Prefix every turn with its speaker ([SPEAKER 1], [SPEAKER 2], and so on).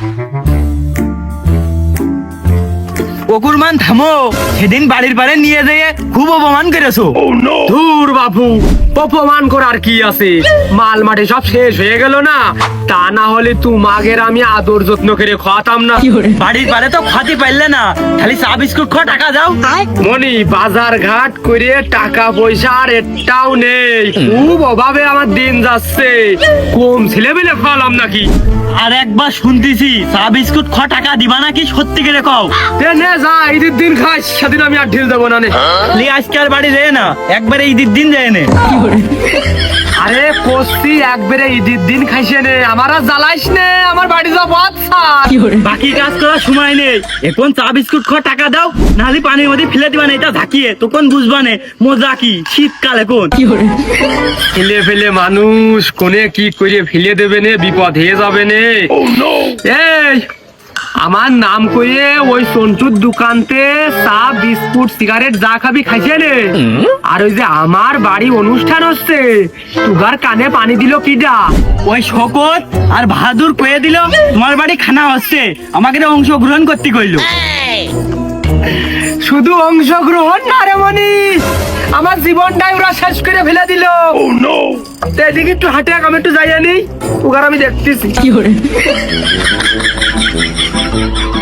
[SPEAKER 1] Mm-hmm. অকুরমান থামো। সেদিন বাড়ির পারে নিয়ে যেয়ে খুব অপমান করেছ।
[SPEAKER 2] ধুর বাপু অপমান করার কি আছে? মাল মাঠে সব শেষ হয়ে গেল না? তা না হলে তোমাগের আমি আদর যত্ন করে খাওয়াতাম না।
[SPEAKER 1] বাড়ির পারে তো খাতে পারলে না খালি চা বিস্কুট খাওয়া টাকা দাও।
[SPEAKER 2] মনি বাজার ঘাট করে টাকা পয়সা আর একটাও নেই। খুব অভাবে আমার দিন যাচ্ছে। কম ছেলে মিলে খাওয়ালাম নাকি?
[SPEAKER 1] আর একবার শুনতেছি চা বিস্কুট খাওয়া টাকা দিবা নাকি সত্যি করে কও?
[SPEAKER 2] নে যা ঈদের দিন খাস সেদিন আমি আর ঢিল দেবো না নে।
[SPEAKER 1] লি আজকে আর বাড়ি যায় না একবারে ঈদের দিন যায় না।
[SPEAKER 2] আরে কস্তি একবারে ঈদের দিন খাইছে নে আমার আর জ্বালাইস নে আমার বাড়ি যাব আচ্ছা।
[SPEAKER 1] বাকি কাজ করার সময় নেই এখন চা বিস্কুট খাওয়া টাকা দাও নাহলে পানির মধ্যে ফেলে দিবা না এটা ঝাঁকিয়ে তখন বুঝবা নে মজা কি শীতকাল এখন।
[SPEAKER 2] ফেলে ফেলে মানুষ কোনে কি করে ফেলে দেবে নে বিপদ হয়ে যাবে নে। এই আমার নাম কইয়ে ওই সন্টুর দোকানতে চা বিস্কুট সিগারেট যা খাবি খাইছে নে। আর ওই যে আমার বাড়ি অনুষ্ঠান হচ্ছে তুগার কানে পানি দিল কিডা?
[SPEAKER 1] ওই শকত আর বাহাদুর কয়ে দিল তোমার বাড়ি খানা হচ্ছে আমাকে অংশগ্রহণ করতে কইলো।
[SPEAKER 2] শুধু অংশগ্রহণ না রে মনি আমার জীবনটাই ওরা শেষ করে ফেলে দিল। তো এদিকে একটু হাঁটে আমি একটু যাই আনি ওগার আমি দেখতেছি। Thank you.